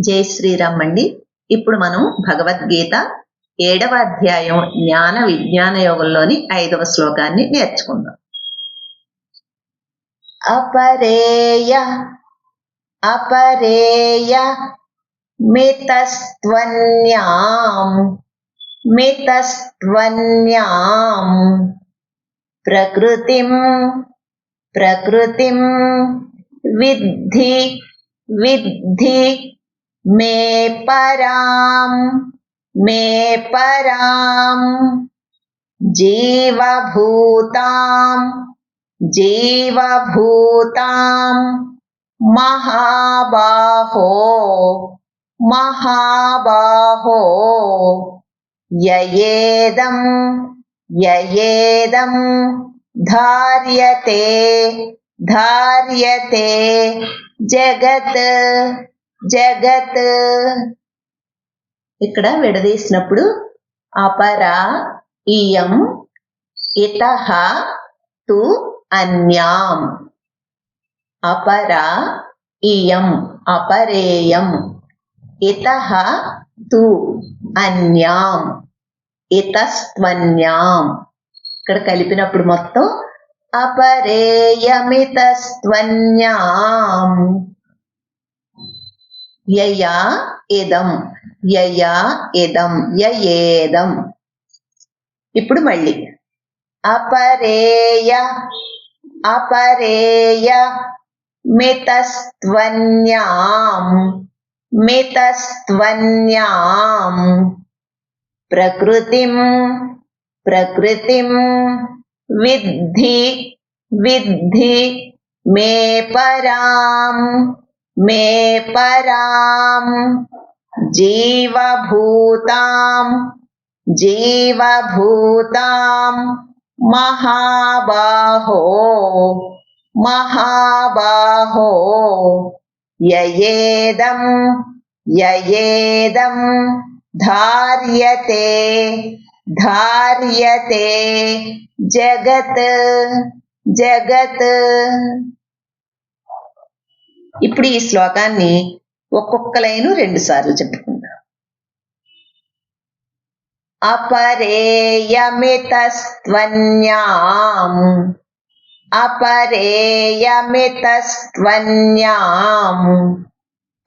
జై శ్రీరామ్ అండి ఇప్పుడు మనం భగవద్గీత ఏడవ అధ్యాయం జ్ఞాన విజ్ఞాన యోగంలోని ఐదవ శ్లోకాన్ని నేర్చుకుందాం. అపరేయ అపరేయ మితస్త్వన్యాం మితస్త్వన్యాం ప్రకృతిం ప్రకృతిం విద్ధి విద్ధి मे पराम मे पराम जीवभूताम जीवभूताम महाबाहो महाबाहो ययेदम ययेदम धार्यते धार्यते जगत्। జగత్. ఇక్కడ విడదీసినప్పుడు అపర ఇయం ఇత తు అన్యాం. అపర ఇయం అపరేయం. ఇత తు అన్యాం. ఇతస్త్వన్యాం. ఇక్కడ కలిపినప్పుడు మొత్తం అపరేయమితస్త్వన్యాం. యయా ఇదం యయా ఇదం యయేదం. ఇప్పుడు మళ్ళీ. అపరేయ అపరేయ మితస్త్వన్యాం మితస్త్వన్యాం. ప్రకృతిం ప్రకృతిం విద్ధి విద్ధి మే పరాం. मे पराम जीवभूताम जीवभूताम महाबाहो महाबाहो ययेदम ययेदम धार्यते धार्यते जगत जगत ఇప్పుడు ఈ శ్లోకాన్ని ఒక్కొక్క లైను రెండు సార్లు చెప్పుకుందాం. అపరేయమితస్త్వన్యాం. అపరేయమితస్త్వన్యాం.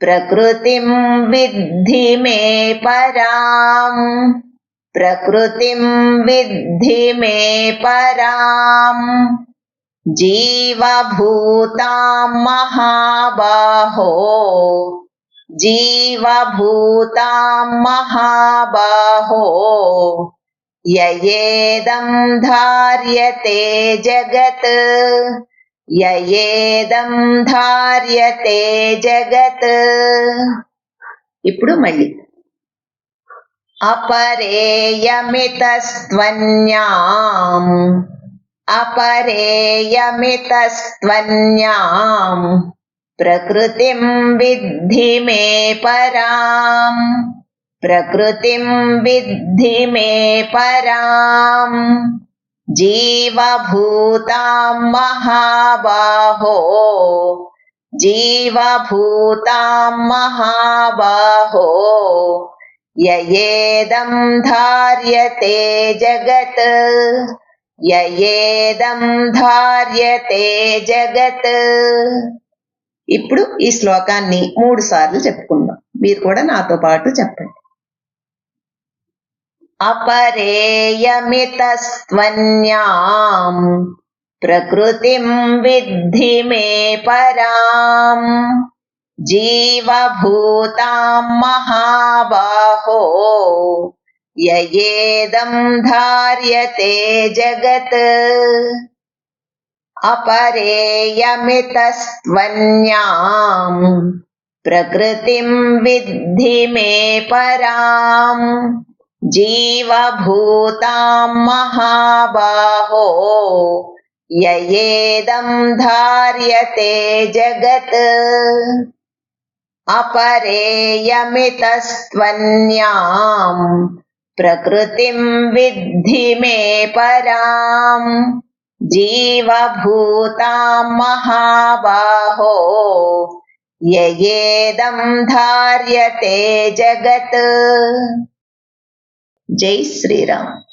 ప్రకృతిం విద్ధి మే పరాం. ప్రకృతిం విద్ధి మే పరాం. జీవభూతాం మహాబాహో. జీవభూతాం మహాబాహో. యయేదం ధార్యతే జగత్. యయేదం ధార్యతే జగత్. ఇప్పుడు మళ్ళీ. అపరేయమితస్త్వన్యాం. अपरेयमितस्त्वन्याम्। प्रकृतिम् विद्धि मे पराम्। प्रकृतिम् विद्धि मे पराम्। जीवभूताम् महाबाहो। जीवभूताम् महाबाहो। ययेदम् धार्यते जगत्। యయేదం ధార్యతే జగత్. ఇప్పుడు ఈ శ్లోకాన్ని మూడు సార్లు చెప్పుకుందాం. మీరు కూడా నాతో పాటు చెప్పండి. అపరేయమితస్త్వన్యాం ప్రకృతిం విద్ధి మే పరాం జీవభూతాం మహాబాహో ययेदम् धार्यते जगत्। अपरेयमितस्त्वन्याम् प्रकृतिम् विद्धि मे पराम्। जीवभूताम् महाबाहो ययेदम् धार्यते जगत्। अपरेयमितस्त्वन्याम् प्रकृतिम् विद्धि मे परा जीवभूता महाबाहो ययेदम् धार्यते जगत्। जय श्रीराम।